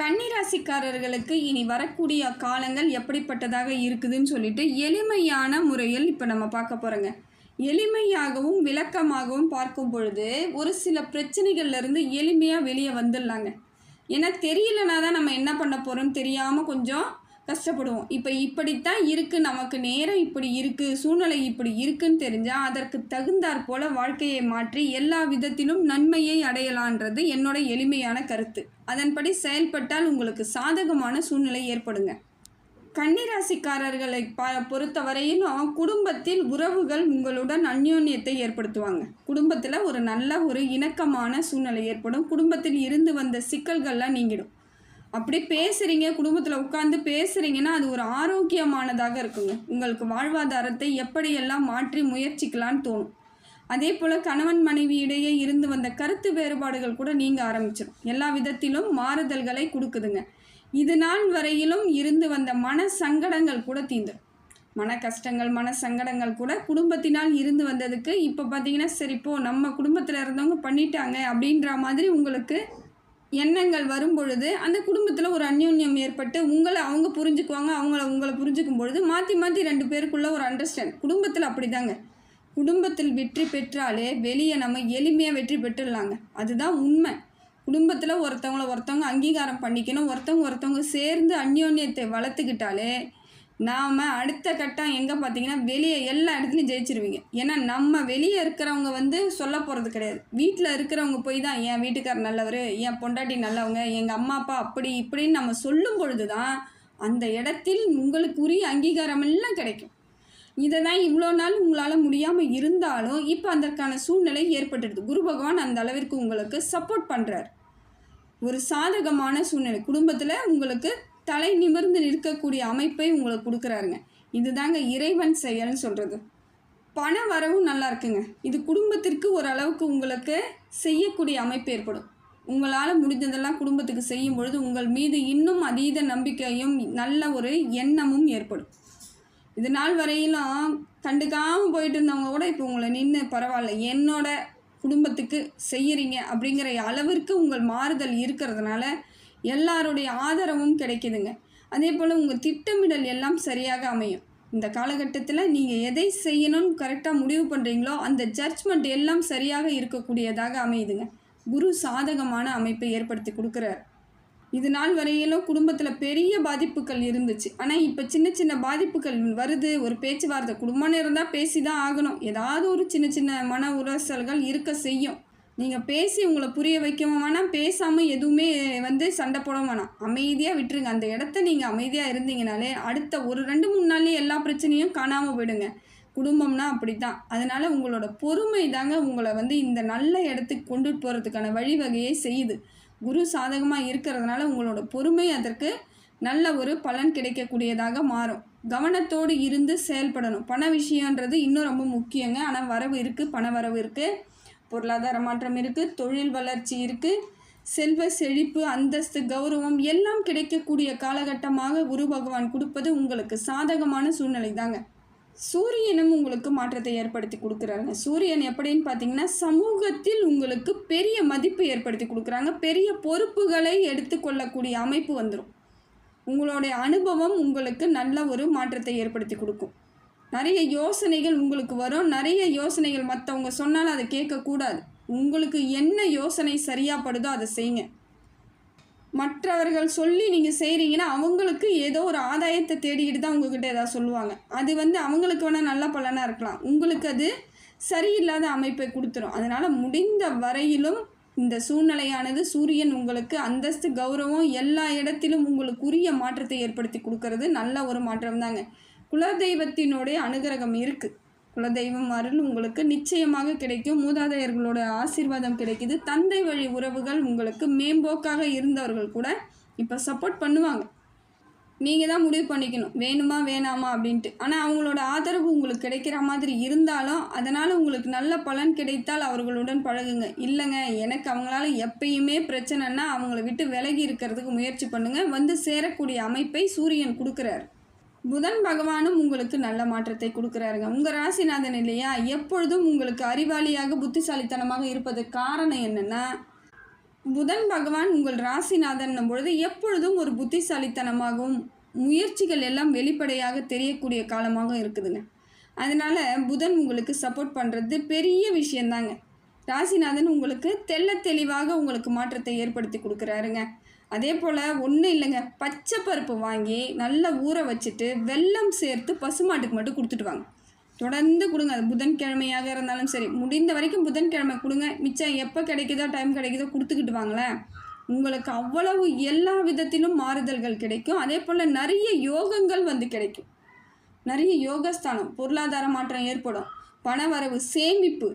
கன்னிராசிக்காரர்களுக்கு இனி வரக்கூடிய காலங்கள் எப்படிப்பட்டதாக இருக்குதுன்னு சொல்லிட்டு எளிமையான முறையில் இப்போ நம்ம பார்க்க போகிறோங்க எளிமையாகவும் விளக்கமாகவும் பார்க்கும் பொழுது ஒரு சில பிரச்சனைகள்லேருந்து எளிமையாக வெளியே வந்துடலாங்க. ஏன்னா தெரியலனா தான் நம்ம என்ன பண்ண போகிறோம்னு தெரியாமல் கொஞ்சம் கஷ்டப்படுவோம். இப்போ இப்படித்தான் இருக்குது நமக்கு நேரம் இப்படி இருக்குது சூழ்நிலை இப்படி இருக்குன்னு தெரிஞ்சால் அதற்கு தகுந்தாற் போல வாழ்க்கையை மாற்றி எல்லா விதத்திலும் நன்மையை அடையலான்றது என்னோட எளிமையான கருத்து. அதன்படி செயல்பட்டால் உங்களுக்கு சாதகமான சூழ்நிலை ஏற்படுங்க. கன்னிராசிக்காரர்களை ப பொறுத்தவரையிலும் குடும்பத்தில் உறவுகள் உங்களுடன் அந்யோன்யத்தை ஏற்படுத்துவாங்க. குடும்பத்தில் ஒரு நல்ல ஒரு இணக்கமான சூழ்நிலை ஏற்படும். குடும்பத்தில் இருந்து வந்த சிக்கல்கள்லாம் நீங்கிடும். அப்படி பேசுகிறீங்க குடும்பத்தில் உட்காந்து பேசுகிறீங்கன்னா அது ஒரு ஆரோக்கியமானதாக இருக்குங்க. உங்களுக்கு வாழ்வாதாரத்தை எப்படியெல்லாம் மாற்றி முயற்சிக்கலான்னு தோணும். அதே போல் கணவன் மனைவி இடையே இருந்து வந்த கருத்து வேறுபாடுகள் கூட நீங்க ஆரம்பிச்சிடும் எல்லா விதத்திலும் மாறுதல்களை கொடுக்குதுங்க. இது நாள் வரையிலும் இருந்து வந்த மன சங்கடங்கள் கூட தீந்துடும் மன கஷ்டங்கள் மன சங்கடங்கள் கூட குடும்பத்தினால் இருந்து வந்ததுக்கு இப்போ பார்த்தீங்கன்னா சரி இப்போ நம்ம குடும்பத்தில் இருந்தவங்க பண்ணிட்டாங்க அப்படின்ற மாதிரி உங்களுக்கு எண்ணங்கள் வரும்பொழுது அந்த குடும்பத்தில் ஒரு அந்யோன்யம் ஏற்பட்டு உங்களை அவங்க புரிஞ்சுக்குவாங்க அவங்கள உங்களை புரிஞ்சுக்கும் பொழுது மாற்றி மாற்றி ரெண்டு பேருக்குள்ள ஒரு அண்டர்ஸ்டாண்ட் குடும்பத்தில் அப்படிதாங்க. குடும்பத்தில் வெற்றி பெற்றாலே வெளியே நம்ம எளிமையாக வெற்றி பெற்றுடலாங்க. அதுதான் உண்மை. குடும்பத்தில் ஒருத்தவங்கள ஒருத்தவங்க அங்கீகாரம் பண்ணிக்கணும் ஒருத்தவங்க ஒருத்தவங்க சேர்ந்து அந்யோன்யத்தை வளர்த்துக்கிட்டாலே நாம் அடுத்த கட்டம் எங்கே பார்த்தீங்கன்னா வெளியே எல்லா இடத்துலையும் ஜெயிச்சிருவீங்க. ஏன்னா நம்ம வெளியே இருக்கிறவங்க வந்து சொல்ல போகிறது கிடையாது. வீட்டில் இருக்கிறவங்க போய் தான் என் வீட்டுக்கார் நல்லவர் என் பொண்டாட்டி நல்லவங்க எங்கள் அம்மா அப்பா அப்படி இப்படின்னு நம்ம சொல்லும் பொழுது தான் அந்த இடத்தில் உங்களுக்கு உரிய அங்கீகாரம் எல்லாம் கிடைக்கும். இதை தான் இவ்வளோ நாள் உங்களால் முடியாமல் இருந்தாலும் இப்போ அதற்கான சூழ்நிலை ஏற்பட்டுடுது. குரு பகவான் அந்த அளவிற்கு உங்களுக்கு சப்போர்ட் பண்ணுறார் ஒரு சாதகமான சூழ்நிலை. குடும்பத்தில் உங்களுக்கு தலை நிமிர்ந்து நிற்கக்கூடிய அமைப்பை உங்களுக்கு கொடுக்குறாருங்க. இதுதாங்க இறைவன் செயல்னு சொல்கிறது பண வரவும் நல்லா இருக்குங்க. இது குடும்பத்திற்கு ஓரளவுக்கு உங்களுக்கு செய்யக்கூடிய அமைப்பு ஏற்படும். உங்களால் முடிஞ்சதெல்லாம் குடும்பத்துக்கு செய்யும் பொழுது உங்கள் மீது இன்னும் அதீத நம்பிக்கையும் நல்ல ஒரு எண்ணமும் ஏற்படும். இது நாள் வரையிலும் கண்டுக்காமல் போயிட்டு இருந்தவங்க கூட இப்போ உங்களை நின்று பரவாயில்ல என்னோட குடும்பத்துக்கு செய்கிறீங்க அப்படிங்கிற அளவிற்கு உங்கள் மாறுதல் இருக்கிறதுனால எல்லாருடைய ஆதரவும் கிடைக்குதுங்க. அதே போல் உங்கள் திட்டமிடல் எல்லாம் சரியாக அமையும். இந்த காலகட்டத்தில் நீங்கள் எதை செய்யணும்னு கரெக்டாக முடிவு பண்ணுறீங்களோ அந்த ஜட்ஜ்மெண்ட் எல்லாம் சரியாக இருக்கக்கூடியதாக அமையுதுங்க. குரு சாதகமான அமைப்பை ஏற்படுத்தி கொடுக்குறாரு. இது நாள் வரையிலும் குடும்பத்தில் பெரிய பாதிப்புகள் இருந்துச்சு. ஆனால் இப்போ சின்ன சின்ன பாதிப்புகள் வருது. ஒரு பேச்சுவார்த்தை குடும்பம்னு இருந்தால் பேசி தான் ஆகணும். ஏதாவது ஒரு சின்ன சின்ன மன உரசல்கள் இருக்க செய்யும். நீங்கள் பேசி உங்களை புரிய வைக்கவும் வேணாம் பேசாமல் எதுவுமே வந்து சண்டை போட வேணாம். அமைதியாக விட்டுருங்க. அந்த இடத்த நீங்கள் அமைதியாக இருந்தீங்கனாலே அடுத்த ஒரு ரெண்டு மூணு நாள்லேயே எல்லா பிரச்சனையும் காணாமல் போயிடுங்க. குடும்பம்னா அப்படி தான் அதனால் உங்களோட பொறுமை தாங்க உங்களை வந்து இந்த நல்ல இடத்துக்கு கொண்டுட்டு போகிறதுக்கான வழிவகையை செய்யுது. குரு சாதகமாக இருக்கிறதுனால உங்களோட பொறுமை அதற்கு நல்ல ஒரு பலன் கிடைக்கக்கூடியதாக மாறும். கவனத்தோடு இருந்து செயல்படணும். பண விஷயன்றது இன்னும் ரொம்ப முக்கியங்க. ஆனால் வரவு இருக்குது பண வரவு இருக்குது பொருளாதார மாற்றம் இருக்குது தொழில் வளர்ச்சி இருக்குது செல்வ செழிப்பு அந்தஸ்து கௌரவம் எல்லாம் கிடைக்கக்கூடிய காலகட்டமாக குரு பகவான் கொடுப்பது உங்களுக்கு சாதகமான சூழ்நிலை தாங்க சூரியனும் உங்களுக்கு மாற்றத்தை ஏற்படுத்தி கொடுக்குறாங்க சூரியன் எப்படின்னு பார்த்தீங்கன்னா சமூகத்தில் உங்களுக்கு பெரிய மதிப்பு ஏற்படுத்தி கொடுக்குறாங்க. பெரிய பொறுப்புகளை எடுத்துக்கொள்ளக்கூடிய அமைப்பு வந்துடும் உங்களுடைய அனுபவம் உங்களுக்கு நல்ல ஒரு மாற்றத்தை ஏற்படுத்தி கொடுக்கும். நிறைய யோசனைகள் உங்களுக்கு வரும். நிறைய யோசனைகள் மற்றவங்க சொன்னாலும் அதை கேட்கக்கூடாது. உங்களுக்கு என்ன யோசனை சரியாக படுதோ அதை செய்யுங்க. மற்றவர்கள் சொல்லி நீங்கள் செய்கிறீங்கன்னா அவங்களுக்கு ஏதோ ஒரு ஆதாயத்தை தேடிக்கிட்டு தான் உங்ககிட்ட ஏதாவது சொல்லுவாங்க. அது வந்து அவங்களுக்கு வேணால் நல்ல பலனாக இருக்கலாம். உங்களுக்கு அது சரியில்லாத அமைப்பை கொடுத்துரும். அதனால் முடிந்த வரையிலும் இந்த சூழ்நிலையானது சூரியன் உங்களுக்கு அந்தஸ்து கௌரவம் எல்லா இடத்திலும் உங்களுக்கு உரிய மாற்றத்தை ஏற்படுத்தி கொடுக்கறது நல்ல ஒரு மாற்றம் தாங்க குலதெய்வத்தினுடைய அனுகிரகம் இருக்குது குலதெய்வம் அருள் உங்களுக்கு நிச்சயமாக கிடைக்கும். மூதாதையர்களோட ஆசீர்வாதம் கிடைக்குது. தந்தை வழி உறவுகள் உங்களுக்கு மேம்போக்காக இருந்தவர்கள் கூட இப்போ சப்போர்ட் பண்ணுவாங்க. நீங்கள் தான் முடிவு பண்ணிக்கணும். வேணுமா வேணாமா அப்படின்ட்டு. ஆனால் அவங்களோட ஆதரவு உங்களுக்கு கிடைக்கிற மாதிரி இருந்தாலும் அதனால் உங்களுக்கு நல்ல பலன் கிடைத்தால் அவர்களுடன் பழகுங்க. இல்லைங்க எனக்கு அவங்களால எப்பயுமே பிரச்சனைன்னா அவங்கள விட்டு விலகி இருக்கிறதுக்கு முயற்சி பண்ணுங்கள் வந்து சேரக்கூடிய அமைப்பை சூரியன் கொடுக்குறாரு. புதன் பகவானும் உங்களுக்கு நல்ல மாற்றத்தை கொடுக்குறாருங்க. உங்கள் ராசிநாதன் இல்லையா? எப்பொழுதும் உங்களுக்கு அறிவாளியாக புத்திசாலித்தனமாக இருப்பது காரணம் என்னென்னா புதன் பகவான் உங்கள் ராசிநாதன் பொழுது எப்பொழுதும் ஒரு புத்திசாலித்தனமாகவும் முயற்சிகள் எல்லாம் வெளிப்படையாக தெரியக்கூடிய காலமாக இருக்குதுங்க. அதனால் புதன் உங்களுக்கு சப்போர்ட் பண்ணுறது பெரிய விஷயந்தாங்க. ராசிநாதன் உங்களுக்கு தெள்ள தெளிவாக உங்களுக்கு மாற்றத்தை ஏற்படுத்தி கொடுக்குறாருங்க. அதே போல் ஒன்றும் இல்லைங்க. பச்சை பருப்பு வாங்கி நல்லா ஊற வச்சுட்டு வெல்லம் சேர்த்து பசுமாட்டுக்கு மட்டும் கொடுத்துட்டு வாங்க. தொடர்ந்து கொடுங்க. அது புதன்கிழமையாக இருந்தாலும் சரி. முடிந்த வரைக்கும் புதன்கிழமை கொடுங்க. மிச்சம் எப்போ கிடைக்குதோ டைம் கிடைக்குதோ கொடுத்துக்கிட்டு வாங்களேன் உங்களுக்கு அவ்வளவு எல்லா விதத்திலும் மாறுதல்கள் கிடைக்கும். அதே போல் நிறைய யோகங்கள் வந்து கிடைக்கும். நிறைய யோகஸ்தானம் பொருளாதார மாற்றம் ஏற்படும். பணவரவு சேமிப்பு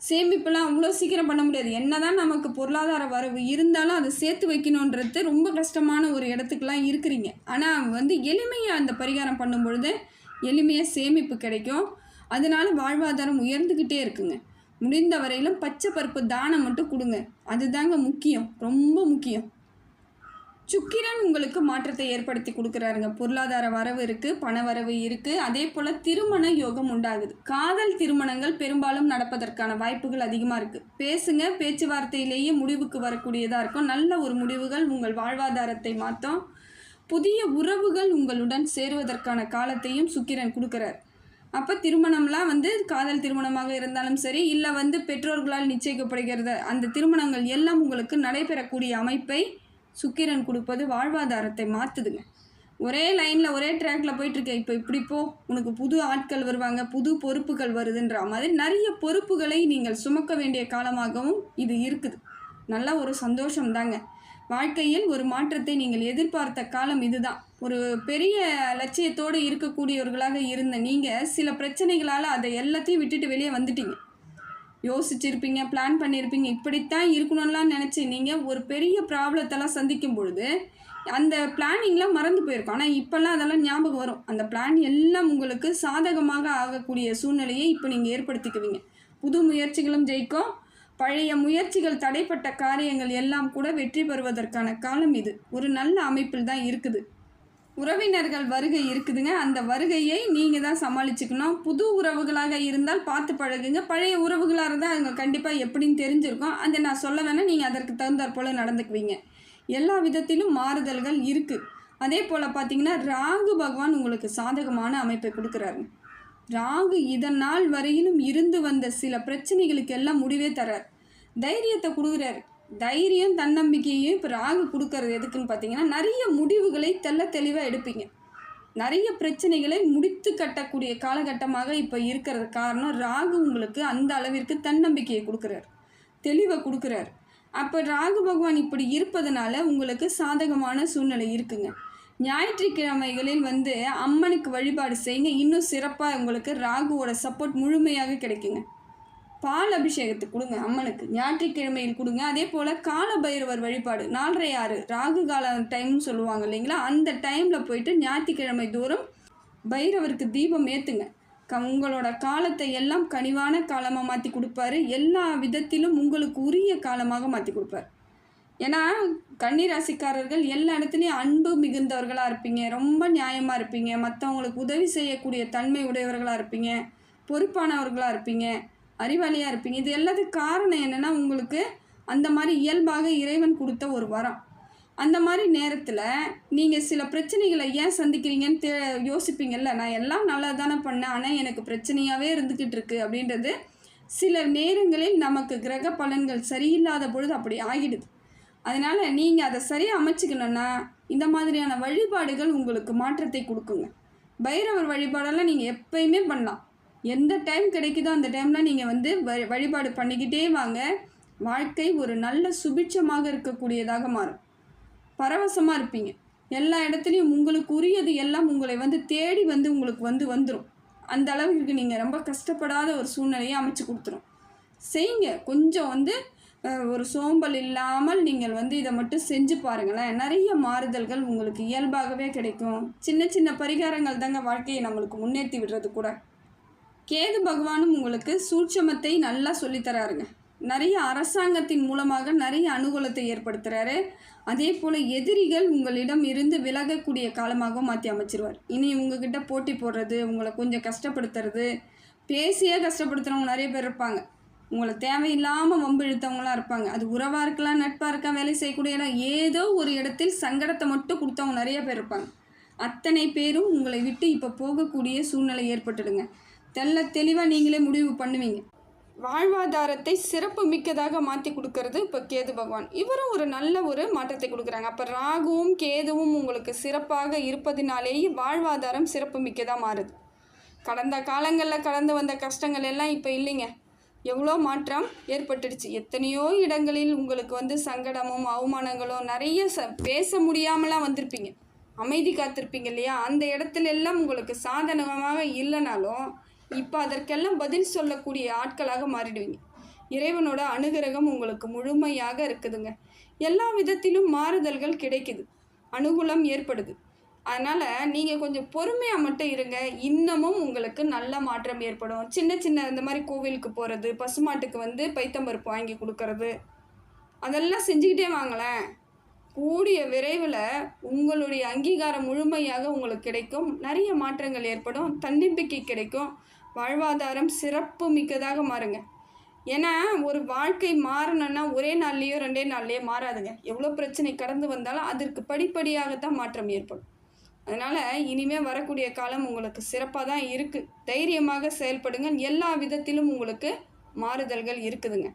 சேமிப்புலாம் அவ்வளோ சீக்கிரம் பண்ண முடியாது. என்னதான் நமக்கு பொருளாதார வரவு இருந்தாலும் அதை சேர்த்து வைக்கணுன்றது ரொம்ப கஷ்டமான ஒரு இடத்துக்குலாம் இருக்கிறீங்க. ஆனால் வந்து எளிமையாக அந்த பரிகாரம் பண்ணும் பொழுது எளிமையாக சேமிப்பு கிடைக்கும். அதனால வாழ்வாதாரம் உயர்ந்துக்கிட்டே இருக்குங்க. முடிந்த வரையிலும் பச்சை பருப்பு தானம் மட்டும் கொடுங்க. அதுதாங்க முக்கியம். ரொம்ப முக்கியம். சுக்கிரன் உங்களுக்கு மாற்றத்தை ஏற்படுத்தி கொடுக்குறாருங்க. பொருளாதார வரவு இருக்குது பண வரவு இருக்குது அதே போல் திருமண யோகம் உண்டாகுது. காதல் திருமணங்கள் பெரும்பாலும் நடப்பதற்கான வாய்ப்புகள் அதிகமாக இருக்குது பேசுங்க பேச்சுவார்த்தையிலேயே முடிவுக்கு வரக்கூடியதாக இருக்கும். நல்ல ஒரு முடிவுகள் உங்கள் வாழ்வாதாரத்தை மாற்றும். புதிய உறவுகள் உங்களுடன் சேருவதற்கான காலத்தையும் சுக்கிரன் கொடுக்குறார். அப்போ திருமணம்லாம் வந்து காதல் திருமணமாக இருந்தாலும் சரி இல்லை வந்து பெற்றோர்களால் நிச்சயிக்கப்படுகிறது. அந்த திருமணங்கள் எல்லாம் உங்களுக்கு நடைபெறக்கூடிய அமைப்பை சுக்கிரன் கொடுப்பது வாழ்வாதாரத்தை மாற்றுதுங்க ஒரே லைனில் ஒரே ட்ராக்ல போயிட்டுருக்க. இப்போ இப்படி போ உனக்கு புது ஆட்கள் வருவாங்க புது பொறுப்புகள் வருதுன்ற மாதிரி நிறைய பொறுப்புகளை நீங்கள் சுமக்க வேண்டிய காலமாகவும் இது இருக்குது. நல்ல ஒரு சந்தோஷம் தாங்க வாழ்க்கையில் ஒரு மாற்றத்தை நீங்கள் எதிர்பார்த்த காலம் இதுதான். ஒரு பெரிய லட்சியத்தோடு இருக்கக்கூடியவர்களாக இருந்த நீங்கள் சில பிரச்சனைகளால் அதை எல்லாத்தையும் விட்டுட்டு வெளியே வந்துட்டீங்க. யோசிச்சிருப்பீங்க பிளான் பண்ணியிருப்பீங்க இப்படித்தான் இருக்கணும்லாம் நினச்சி நீங்கள் ஒரு பெரிய ப்ராப்ளத்தெல்லாம் சந்திக்கும் பொழுது அந்த பிளானிங்லாம் மறந்து போயிருக்கும். ஆனால் இப்போல்லாம் அதெல்லாம் ஞாபகம் வரும். அந்த பிளான் எல்லாம் உங்களுக்கு சாதகமாக ஆகக்கூடிய சூழ்நிலையை இப்போ நீங்கள் ஏற்படுத்திக்குவீங்க. புது முயற்சிகளும் ஜெயிக்கும். பழைய முயற்சிகள் தடைப்பட்ட காரியங்கள் எல்லாம் கூட வெற்றி பெறுவதற்கான காலம் இது. ஒரு நல்ல அமைப்பில் தான் இருக்குது. உறவினர்கள் வருகை இருக்குதுங்க. அந்த வருகையை நீங்கள் தான் சமாளிச்சுக்கணும். புது உறவுகளாக இருந்தால் பார்த்து பழகுங்க. பழைய உறவுகளாக இருந்தால் அவங்க கண்டிப்பாக எப்படின்னு தெரிஞ்சிருக்கும். அதை நான் சொல்ல வேணால் நீங்கள் அதற்கு தகுந்தாற் போல் நடந்துக்குவீங்க. எல்லா விதத்திலும் மாறுதல்கள் இருக்குது அதே போல் பார்த்தீங்கன்னா ராகு பகவான் உங்களுக்கு சாதகமான அமைப்பை கொடுக்குறாரு. ராகு இதனால் வரையிலும் இருந்து வந்த சில பிரச்சனைகளுக்கு எல்லாம் முடிவே தரார் தைரியத்தை கொடுக்குறாரு. தைரியம் தன்னம்பிக்கையும் இப்போ ராகு கொடுக்கறது எதுக்குன்னு பார்த்தீங்கன்னா நிறைய முடிவுகளை தெல்ல தெளிவாக எடுப்பீங்க. நிறைய பிரச்சனைகளை முடித்து கட்டக்கூடிய காலகட்டமாக இப்போ இருக்கிறது காரணம் ராகு உங்களுக்கு அந்த அளவிற்கு தன்னம்பிக்கையை கொடுக்குறாரு. தெளிவை கொடுக்குறாரு. அப்போ ராகு பகவான் இப்படி இருப்பதனால உங்களுக்கு சாதகமான சூழ்நிலை இருக்குங்க. ஞாயிற்றுக்கிழமைகளில் வந்து அம்மனுக்கு வழிபாடு செய்யுங்க இன்னும் சிறப்பாக உங்களுக்கு ராகுவோட சப்போர்ட் முழுமையாக கிடைக்குங்க. பால் அபிஷேகத்தை கொடுங்க அம்மனுக்கு. ஞாயிற்றுக்கிழமையில் கொடுங்க. அதே போல் கால பைரவர் வழிபாடு. நாலரை ஆறு ராகு கால டைம்னு சொல்லுவாங்க இல்லைங்களா? அந்த டைமில் போயிட்டு ஞாயிற்றுக்கிழமை தோறும் பைரவருக்கு தீபம் ஏற்றுங்க க உங்களோட காலத்தை எல்லாம் கனிவான காலமாக மாற்றி கொடுப்பாரு. எல்லா விதத்திலும் உங்களுக்கு உரிய காலமாக மாற்றி கொடுப்பாரு. ஏன்னா கன்னிராசிக்காரர்கள் எல்லா இடத்துலையும் அன்பு மிகுந்தவர்களாக இருப்பீங்க. ரொம்ப நியாயமாக இருப்பீங்க. மற்றவங்களுக்கு உதவி செய்யக்கூடிய தன்மை உடையவர்களாக இருப்பீங்க. பொறுப்பானவர்களாக இருப்பீங்க. அறிவாளியாக இருப்பீங்க. இது எல்லாத்துக்கு காரணம் என்னென்னா உங்களுக்கு அந்த மாதிரி இயல்பாக இறைவன் கொடுத்த ஒரு வரம். அந்த மாதிரி நேரத்தில் நீங்கள் சில பிரச்சனைகளை ஏன் சந்திக்கிறீங்கன்னு தே யோசிப்பீங்கல்ல. நான் எல்லாம் நல்லா தானே பண்ணேன். ஆனால் எனக்கு பிரச்சனையாகவே இருந்துக்கிட்டு இருக்கு அப்படின்றது சில நேரங்களில் நமக்கு கிரக பலன்கள் சரியில்லாத பொழுது அப்படி ஆகிடுது. அதனால் நீங்கள் அதை சரியாக அமைச்சிக்கணும்னா இந்த மாதிரியான வழிபாடுகள் உங்களுக்கு மாற்றத்தை கொடுக்குங்க. பைரவர் வழிபாடெல்லாம் நீங்கள் எப்பயுமே பண்ணலாம். எந்த டைம் கிடைக்குதோ அந்த டைமில் நீங்கள் வந்து வ- வழிபாடு பண்ணிக்கிட்டே வாங்க. வாழ்க்கை ஒரு நல்ல சுபிட்சமாக இருக்கக்கூடியதாக மாறும். பரவசமாக இருப்பீங்க. எல்லா இடத்துலையும் உங்களுக்கு உரியது எல்லாம் உங்களை வந்து தேடி வந்து உங்களுக்கு வந்து வந்துடும் அந்த அளவுக்கு நீங்கள் ரொம்ப கஷ்டப்படாத ஒரு சூழ்நிலையை அமைச்சு கொடுத்துரும். செய்யுங்க. கொஞ்சம் வந்து ஒரு சோம்பல் இல்லாமல் நீங்கள் வந்து இதை மட்டும் செஞ்சு பாருங்களேன். நிறைய மாறுதல்கள் உங்களுக்கு இயல்பாகவே கிடைக்கும். சின்ன சின்ன பரிகாரங்கள் தாங்க வாழ்க்கையை நம்மளுக்கு முன்னேற்றி விடுறது கூட. கேது பகவானும் உங்களுக்கு சூட்சமத்தை நல்லா சொல்லித்தராருங்க. நிறைய அரசாங்கத்தின் மூலமாக நிறைய அனுகூலத்தை ஏற்படுத்துகிறாரு அதே போல் எதிரிகள் உங்களிடம் இருந்து விலகக்கூடிய காலமாகவும் மாற்றி அமைச்சிருவார். இனி உங்ககிட்ட போட்டி போடுறது உங்களை கொஞ்சம் கஷ்டப்படுத்துறது பேசியே கஷ்டப்படுத்துகிறவங்க நிறைய பேர் இருப்பாங்க. உங்களை தேவையில்லாமல் வம்பு இழுத்தவங்களாம் இருப்பாங்க. அது உறவாக இருக்கலாம் நட்பாக இருக்கலாம் வேலை செய்யக்கூடிய இடம் ஏதோ ஒரு இடத்தில் சங்கடத்தை மட்டும் கொடுத்தவங்க நிறைய பேர் இருப்பாங்க. அத்தனை பேரும் உங்களை விட்டு இப்போ போகக்கூடிய சூழ்நிலை ஏற்பட்டுடுங்க. தெல்ல தெளிவாக நீங்களே முடிவு பண்ணுவீங்க. வாழ்வாதாரத்தை சிறப்பு மிக்கதாக மாற்றி கொடுக்கறது இப்போ கேது பகவான். இவரும் ஒரு நல்ல ஒரு மாற்றத்தை கொடுக்குறாங்க. அப்போ ராகுவும் கேதுவும் உங்களுக்கு சிறப்பாக இருப்பதினாலேயே வாழ்வாதாரம் சிறப்பு மிக்கதாக மாறுது. கடந்த காலங்களில் கடந்து வந்த கஷ்டங்கள் எல்லாம் இப்போ இல்லைங்க. எவ்வளோ மாற்றம் ஏற்பட்டுடுச்சு. எத்தனையோ இடங்களில் உங்களுக்கு வந்து சங்கடமும் அவமானங்களும் நிறைய ச பேச முடியாமலாம் வந்திருப்பீங்க. அமைதி காத்திருப்பீங்க இல்லையா? அந்த இடத்துல எல்லாம் உங்களுக்கு சாதனமாக இல்லைனாலும் இப்போ அதற்கெல்லாம் பதில் சொல்லக்கூடிய ஆட்களாக மாறிடுவீங்க. இறைவனோட அனுகிரகம் உங்களுக்கு முழுமையாக இருக்குதுங்க. எல்லா விதத்திலும் மாறுதல்கள் கிடைக்குது. அனுகூலம் ஏற்படுது. அதனால் நீங்கள் கொஞ்சம் பொறுமையாக மட்டும் இருங்க. இன்னமும் உங்களுக்கு நல்ல மாற்றம் ஏற்படும். சின்ன சின்ன இந்த மாதிரி கோவிலுக்கு போகிறது பசுமாட்டுக்கு வந்து பைத்தம்பருப்பு வாங்கி கொடுக்கறது அதெல்லாம் செஞ்சுக்கிட்டே வாங்களேன். கூடிய விரைவில் உங்களுடைய அங்கீகாரம் முழுமையாக உங்களுக்கு கிடைக்கும். நிறைய மாற்றங்கள் ஏற்படும். தன்னம்பிக்கை கிடைக்கும். வாழ்வாதாரம் சிறப்பு மிக்கதாக மாறுங்க. ஏன்னா ஒரு வாழ்க்கை மாறணும்னா ஒரே நாள்லேயோ ரெண்டே நாள்லேயோ மாறாதுங்க. எவ்வளோ பிரச்சனை கடந்து வந்தாலும் அதற்கு படிப்படியாகத்தான் மாற்றம் ஏற்படும். அதனால் இனிமேல் வரக்கூடிய காலம் உங்களுக்கு சிறப்பாக தான் இருக்குது தைரியமாக செயல்படுங்க எல்லா விதத்திலும் உங்களுக்கு மாறுதல்கள் இருக்குதுங்க.